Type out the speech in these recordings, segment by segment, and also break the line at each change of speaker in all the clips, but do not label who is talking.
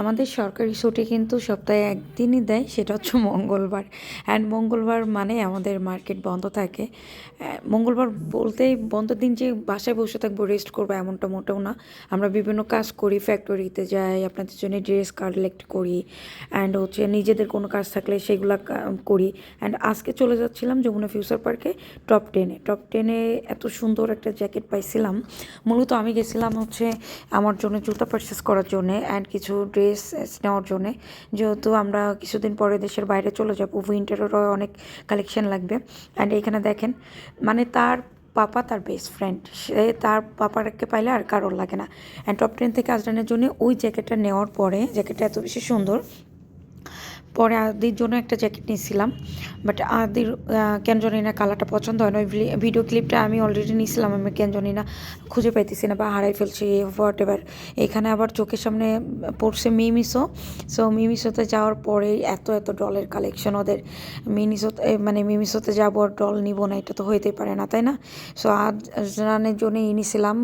আমাদের সরকারি ছুটি কিন্তু সপ্তাহে একদিনই দেয়, সেটা হচ্ছে মঙ্গলবার। অ্যান্ড মঙ্গলবার মানে আমাদের মার্কেট বন্ধ থাকে। মঙ্গলবার বলতেই বন্ধের দিন যে বাসায় বসে থাকব রেস্ট করব, এমনটা মোটেও না। আমরা বিভিন্ন কাজ করি ফ্যাক্টরিতে যাই, আপনাদের জন্য ড্রেস কালেক্ট করি অ্যান্ড হচ্ছে নিজেদের কোনো কাজ থাকলে সেগুলো করি। অ্যান্ড আজকে চলে যাচ্ছিলাম যমুনা ফিউচার পার্কে টপ টেনে টপ টেনে এত সুন্দর একটা জ্যাকেট পাইছিলাম। মূলত আমি গেছিলাম হচ্ছে আমার জন্য জুতা পারচেস করার জন্যে অ্যান্ড কিছু ড্রেস নেওয়ার জন্যে। যেহেতু আমরা কিছুদিন পরে দেশের বাইরে চলে যাব উইন্টারেরও অনেক কালেকশন লাগবে। অ্যান্ড এখানে দেখেন মানে তার পাপা তার বেস্ট ফ্রেন্ড সে তার পাপাকে পাইলে আর কারোর লাগে না। অ্যান্ড টপ টেন থেকে আজরানের জন্য ওই জ্যাকেটটা নেওয়ার পরে জ্যাকেটটা এত বেশি সুন্দর পরে আদির জন্য একটা জ্যাকেট নিয়েছিলাম বাট আদির আহ, কেন জানি না কালারটা পছন্দ হয় না। ওই ভিডিও ক্লিপটা আমি অলরেডি নিয়েছিলাম আমি কেন জানি না খুঁজে পাইতেছি না বা হারাই ফেলছি হোয়াট এভার এখানে আবার চোখের সামনে পড়ছে মিমিসো। সো মিমিসোতে যাওয়ার পরেই এত এত ডলের কালেকশন ওদের। মিনিসোতে মানে মিমিসোতে যাব আর ডল নিব না এটা তো হইতেই পারে না তাই না? সো আজ রানের জন্যই নিয়েছিলাম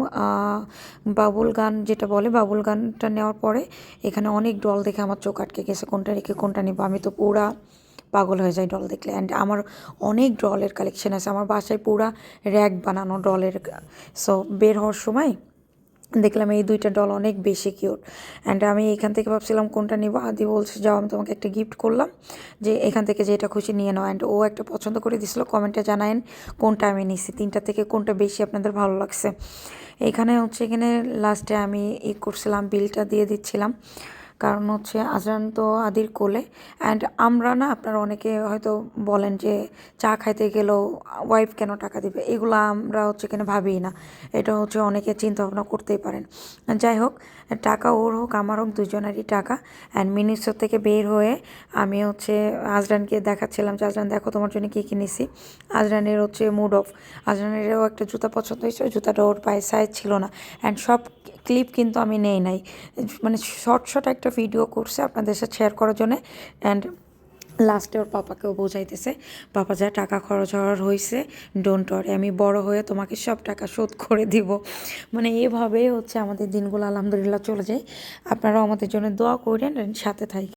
বাবুল গান যেটা বলে বাবুল গানটা নেওয়ার পরে এখানে অনেক ডল দেখে আমার চোখ আটকে গেছে কোনটা রেখে কোনটা নিব। আমি তো পুরা পাগল হয়ে যায় ডল দেখলে। অ্যান্ড আমার অনেক ডলের কালেকশন আছে। আমার বাসায় পুরা র্যাক বানানো ডলের সো বের হওয়ার সময় দেখলাম এই দুইটা ডল অনেক বেশি কিউট অ্যান্ড আমি এখান থেকে ভাবছিলাম কোনটা নিব। আদি বলছে, যাও, আমি তোমাকে একটা গিফট করলাম যে এখান থেকে যেটা খুশি নিয়ে নাও। অ্যান্ড ও একটা পছন্দ করে দিছিল। কমেন্টে জানায়েন কোনটা আমি নিছি। তিনটা থেকে কোনটা বেশি আপনাদের ভালো লাগছে? এখানে হচ্ছে এখানে লাস্টে আমি ই করছিলাম বিলটা দিয়ে দিচ্ছিলাম। কারণ হচ্ছে আজরান তো আদির কোলে। অ্যান্ড আমরা না, আপনারা অনেকে হয়তো বলেন যে চা খাইতে গেলেও ওয়াইফ কেন টাকা দিবে? এগুলো আমরা হচ্ছে এখানে ভাবি না। এটা হচ্ছে অনেকে চিন্তা ভাবনা করতেই পারেন। যাই হোক, টাকা ওর হোক, আমার হোক দুজনেরই টাকা। অ্যান্ড মিনিস্টার থেকে বের হয়ে আমি হচ্ছে আজরানকে দেখাচ্ছিলাম যে, আজরান, দেখো তোমার জন্য কী কিনেছি আজরানের হচ্ছে মুড অফ আজরানেরও একটা জুতা পছন্দ হয়েছে জুতাটা ওর পায়ে সাইজ ছিল না। অ্যান্ড সব ক্লিপ কিন্তু আমি নেই নাই। মানে শর্ট শর্ট একটা ভিডিও করছে আপনাদের সাথে শেয়ার করার জন্য। অ্যান্ড লাস্টে ওর পাপাকেও বোঝাইতেছে, পাপা যা টাকা খরচ হওয়ার হয়েছে ডোন্ট ওয়ারি আমি বড় হয়ে তোমাকে সব টাকা শোধ করে দিব। মানে এভাবেই হচ্ছে আমাদের দিনগুলো আলহামদুলিল্লাহ চলে যায়। আপনারাও আমাদের জন্য দোয়া করেন সাথে থাকি